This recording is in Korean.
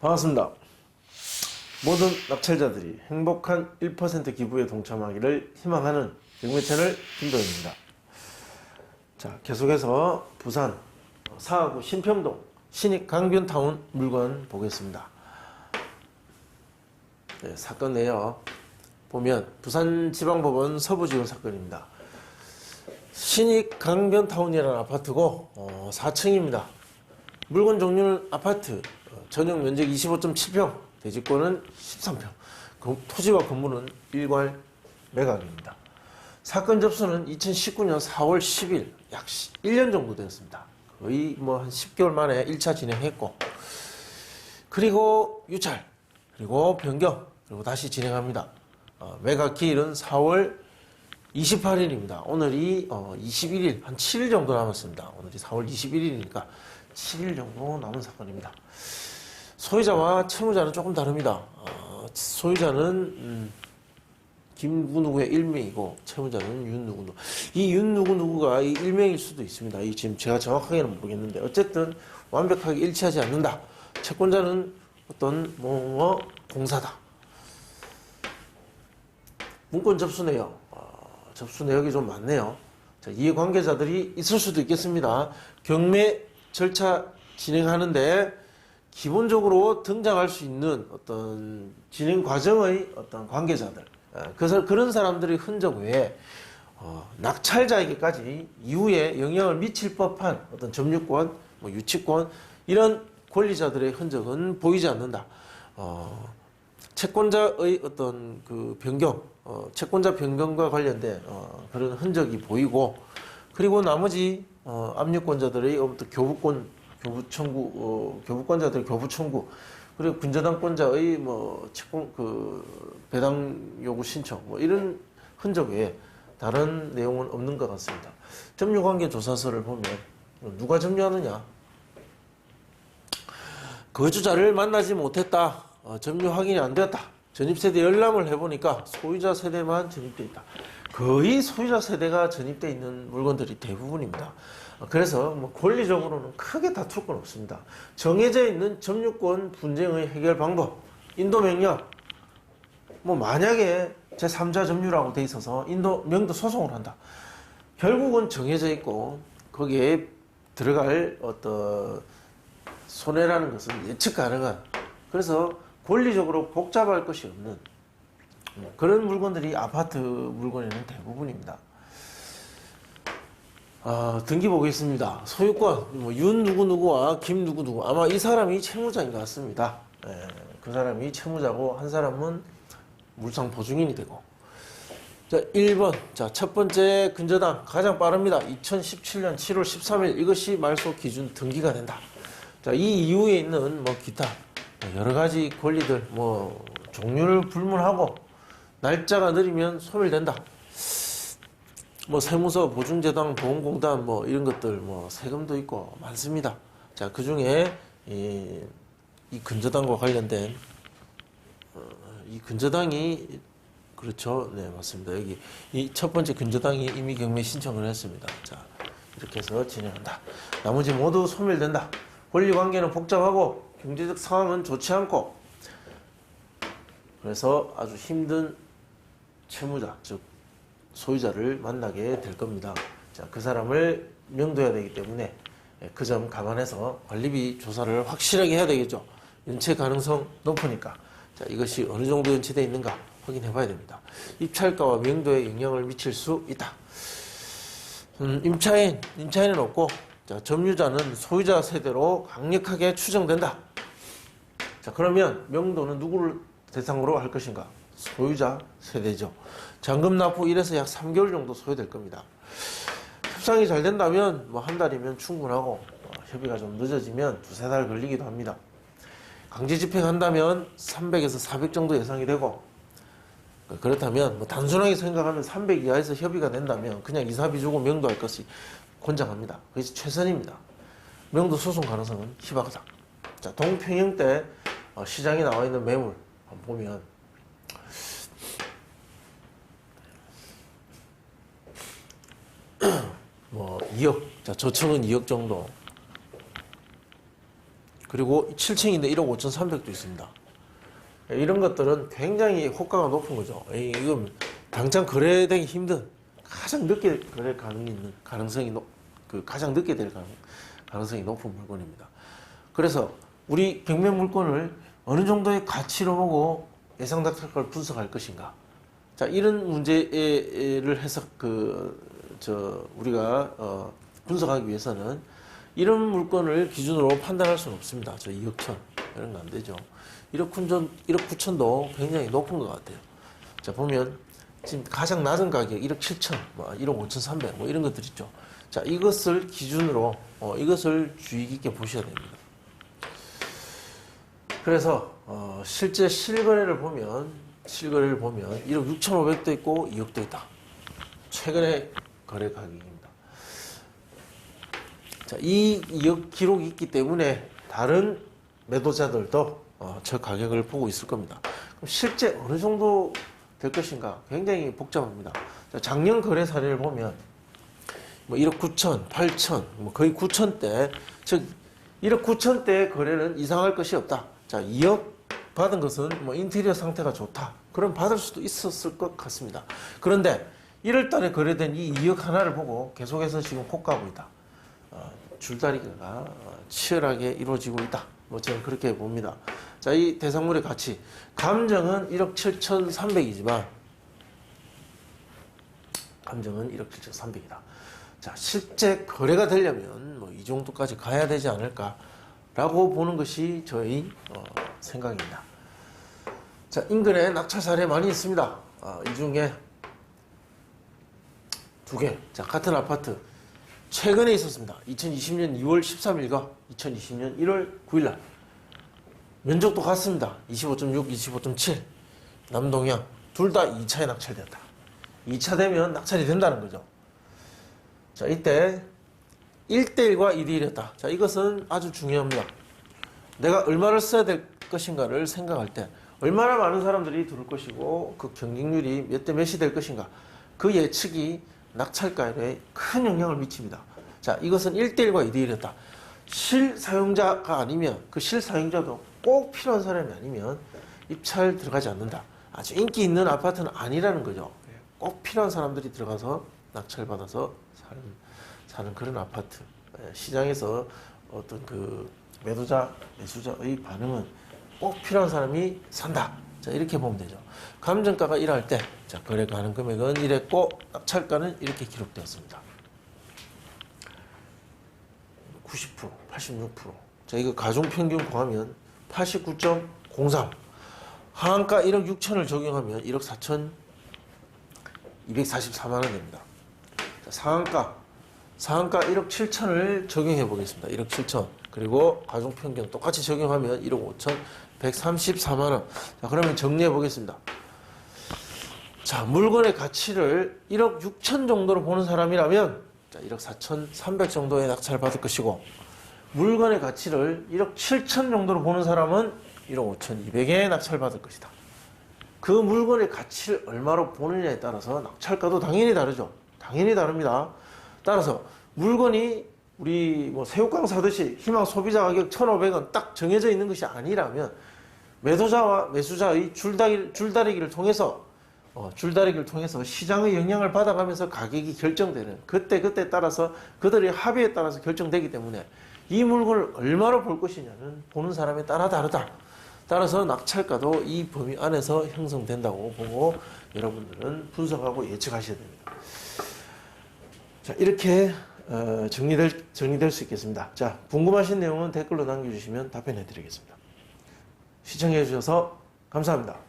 반갑습니다. 모든 납찰자들이 행복한 1% 기부에 동참하기를 희망하는 경매 채널 김도현입니다. 자, 계속해서 부산 사하구 신평동 신익 강변타운 물건 보겠습니다. 네, 사건 내역 보면 부산지방법원 서부지원 사건입니다. 신익 강변타운이라는 아파트고 어, 4층입니다. 물건 종류는 아파트, 어, 전용 면적 25.7평, 대지권은 13평, 그 토지와 건물은 일괄 매각입니다. 사건 접수는 2019년 4월 10일, 약 1년 정도 되었습니다. 거의 뭐 한 10개월 만에 1차 진행했고, 그리고 유찰, 그리고 변경, 그리고 다시 진행합니다. 어, 매각 기일은 4월 28일입니다. 오늘이 어, 21일, 한 7일 정도 남았습니다. 오늘이 4월 21일이니까 7일 정도 남은 사건입니다. 소유자와 채무자는 조금 다릅니다. 어, 소유자는 음, 김누구누구의 일명이고 채무자는 윤누구누구. 이 윤누구누구가 이 일명일 수도 있습니다. 이 지금 제가 정확하게는 모르겠는데 어쨌든 완벽하게 일치하지 않는다. 채권자는 어떤 뭐, 뭐 공사다. 문건 접수 내역. 어, 접수 내역이 좀 많네요. 자, 이해관계자들이 있을 수도 있겠습니다. 경매 절차 진행하는데 기본적으로 등장할 수 있는 어떤 진행 과정의 어떤 관계자들, 어, 그 사- 그런 사람들의 흔적 외에 어, 낙찰자에게까지 이후에 영향을 미칠 법한 어떤 점유권, 뭐 유치권 이런 권리자들의 흔적은 보이지 않는다. 어, 채권자의 어떤 그 변경, 어, 채권자 변경과 관련된 어, 그런 흔적이 보이고, 그리고 나머지 어, 압류권자들의 교부권, 교부 청구, 어, 교부권자들 교부 청구, 그리고 근저당권자의 뭐 채권 그 배당 요구 신청, 뭐 이런 흔적 외에 다른 내용은 없는 것 같습니다. 점유 관계 조사서를 보면 누가 점유하느냐, 거주자를 만나지 못했다. 어, 점유 확인이 안 되었다. 전입세대 열람을 해보니까 소유자 세대만 전입돼 있다. 거의 소유자 세대가 전입돼 있는 물건들이 대부분입니다. 어, 그래서 뭐 권리적으로는 크게 다툴 건 없습니다. 정해져 있는 점유권 분쟁의 해결 방법, 인도 명령. 뭐 만약에 제3자 점유라고 돼 있어서 인도 명도 소송을 한다. 결국은 정해져 있고 거기에 들어갈 어떤 손해라는 것은 예측 가능한 그래서 권리적으로 복잡할 것이 없는 음, 그런 물건들이 아파트 물건에는 대부분입니다. 아, 등기 보겠습니다. 소유권 뭐 윤 누구 누구와 김 누구 누구 아마 이 사람이 채무자인 것 같습니다. 예, 그 사람이 채무자고 한 사람은 물상 보증인이 되고 자, 1번. 자, 첫 번째 근저당 가장 빠릅니다. 2017년 7월 13일 이것이 말소 기준 등기가 된다. 자, 이 이후에 있는 뭐 기타 여러 가지 권리들 뭐 종류를 불문하고 날짜가 느리면 소멸된다. 뭐 세무서 보증재당 보험공단 뭐 이런 것들 뭐 세금도 있고 많습니다. 자, 그 중에 이, 이 근저당과 관련된 어, 이 근저당이 그렇죠. 네, 맞습니다. 여기 이 첫 번째 근저당이 이미 경매 신청을 했습니다. 자, 이렇게 해서 진행한다. 나머지 모두 소멸된다. 권리 관계는 복잡하고 경제적 상황은 좋지 않고 그래서 아주 힘든 채무자, 즉 소유자를 만나게 될 겁니다. 자, 그 사람을 명도해야 되기 때문에 그 점 감안해서 관리비 조사를 확실하게 해야 되겠죠. 연체 가능성 높으니까. 자, 이것이 어느 정도 연체되어 있는가 확인해 봐야 됩니다. 입찰가와 명도에 영향을 미칠 수 있다. 음, 임차인, 임차인은 없고, 자, 점유자는 소유자 세대로 강력하게 추정된다. 자, 그러면 명도는 누구를 대상으로 할 것인가? 소유자 세대죠. 잔금 납부 1에서 약 3개월 정도 소요될 겁니다. 협상이 잘 된다면 뭐 한 달이면 충분하고 어, 협의가 좀 늦어지면 두세 달 걸리기도 합니다. 강제 집행한다면 300에서 400 정도 예상이 되고 그- 그렇다면 뭐 단순하게 생각하면 300 이하에서 협의가 된다면 그냥 이사비 주고 명도할 것이 권장합니다. 그것이 최선입니다. 명도 소송 가능성은 희박하다. 자, 동평형 때 어, 시장에 나와 있는 매물 보면 뭐 2억, 자 저층은 2억 정도. 그리고 7층인데 1억 5,300도 있습니다. 이런 것들은 굉장히 호가가 높은 거죠. 이- 이건 당장 거래되기 힘든 가장 늦게 거래 가능이 있는 가능성이 높, 그 가장 늦게 될 가능, 가능성이 높은 물건입니다. 그래서 우리 경매 물건을 어느 정도의 가치로 보고 예상 낙찰가를 분석할 것인가. 자 이런 문제를 해석 그 저 우리가 어, 분석하기 위해서는 이런 물건을 기준으로 판단할 수는 없습니다. 저 2억 천 이런 거 안 되죠. 1억 9천 1억 9천도 굉장히 높은 것 같아요. 자 보면 지금 가장 낮은 가격 1억 7천, 뭐 1억 5천 3백 뭐 이런 것들 있죠. 자 이것을 기준으로 어, 이것을 주의 깊게 보셔야 됩니다. 그래서 어, 실제 실거래를 보면 실거래를 보면 1억 6천 5백도 있고 2억도 있다. 최근의 거래 가격입니다. 자, 이 2억 기록이 있기 때문에 다른 매도자들도 어, 저 가격을 보고 있을 겁니다. 그럼 실제 어느 정도 될 것인가 굉장히 복잡합니다. 자, 작년 거래 사례를 보면 뭐 1억 9천, 8천, 뭐 거의 9천대, 즉 1억 9천대 거래는 이상할 것이 없다. 자, 2억 받은 것은 뭐 인테리어 상태가 좋다. 그럼 받을 수도 있었을 것 같습니다. 그런데 1월 달에 거래된 이 2억 하나를 보고 계속해서 지금 호가하고 있다. 어, 줄다리기가 어, 치열하게 이루어지고 있다. 뭐 저는 그렇게 봅니다. 자, 이 대상물의 가치. 감정은 1억 7,300이지만 감정은 1억 7,300이다. 자, 실제 거래가 되려면 뭐 이 정도까지 가야 되지 않을까라고 보는 것이 저희 어, 생각입니다. 자, 인근에 낙찰 사례 많이 있습니다. 아, 이 중에 두 개. 자, 같은 아파트. 최근에 있었습니다. 2020년 2월 13일과 2020년 1월 9일날. 면적도 같습니다. 25.6, 25.7. 남동향. 둘 다 2차에 낙찰되었다. 2차 되면 낙찰이 된다는 거죠. 자, 이때 1대1과 2대1이었다. 자, 이것은 아주 중요합니다. 내가 얼마를 써야 될 것인가를 생각할 때 얼마나 많은 사람들이 들을 것이고 그 경쟁률이 몇 대 몇이 될 것인가 그 예측이 낙찰가에 큰 영향을 미칩니다. 자, 이것은 1대1과 2대1이었다. 실사용자가 아니면 그 실사용자도 꼭 필요한 사람이 아니면 입찰 들어가지 않는다. 아주 인기 있는 아파트는 아니라는 거죠. 꼭 필요한 사람들이 들어가서 낙찰받아서 사는, 사는 그런 아파트. 예, 시장에서 어떤 그 매도자, 매수자의 반응은 꼭 필요한 사람이 산다. 자, 이렇게 보면 되죠. 감정가가 1할 때, 자, 거래 가능 금액은 이랬고, 낙찰가는 이렇게 기록되었습니다. 90%, 86%. 자, 이거 가중평균 구하면 89.03. 하한가 1억 6천을 적용하면 1억 4천 244만 원 됩니다. 자, 상한가. 상한가 1억 7천을 적용해 보겠습니다. 1억 7천. 그리고 가중평균 똑같이 적용하면 1억 5천 134만 원. 자, 그러면 정리해 보겠습니다. 자, 물건의 가치를 1억 6천 정도로 보는 사람이라면 자, 1억 4천 3백 정도의 낙찰을 받을 것이고 물건의 가치를 1억 7천 정도로 보는 사람은 1억 5천 2백에 낙찰을 받을 것이다. 그 물건의 가치를 얼마로 보느냐에 따라서 낙찰가도 당연히 다르죠. 당연히 다릅니다. 따라서 물건이 우리 뭐 새우깡 사듯이 희망 소비자 가격 1,500원 딱 정해져 있는 것이 아니라면 매도자와 매수자의 줄다리, 줄다리기를 통해서 어, 줄다리기를 통해서 시장의 영향을 받아가면서 가격이 결정되는 그때 그때 따라서 그들의 합의에 따라서 결정되기 때문에 이 물건을 얼마로 볼 것이냐는 보는 사람에 따라 다르다. 따라서 낙찰가도 이 범위 안에서 형성된다고 보고 여러분들은 분석하고 예측하셔야 됩니다. 자, 이렇게 어, 정리될, 정리될 수 있겠습니다. 자, 궁금하신 내용은 댓글로 남겨주시면 답변해 드리겠습니다. 시청해 주셔서 감사합니다.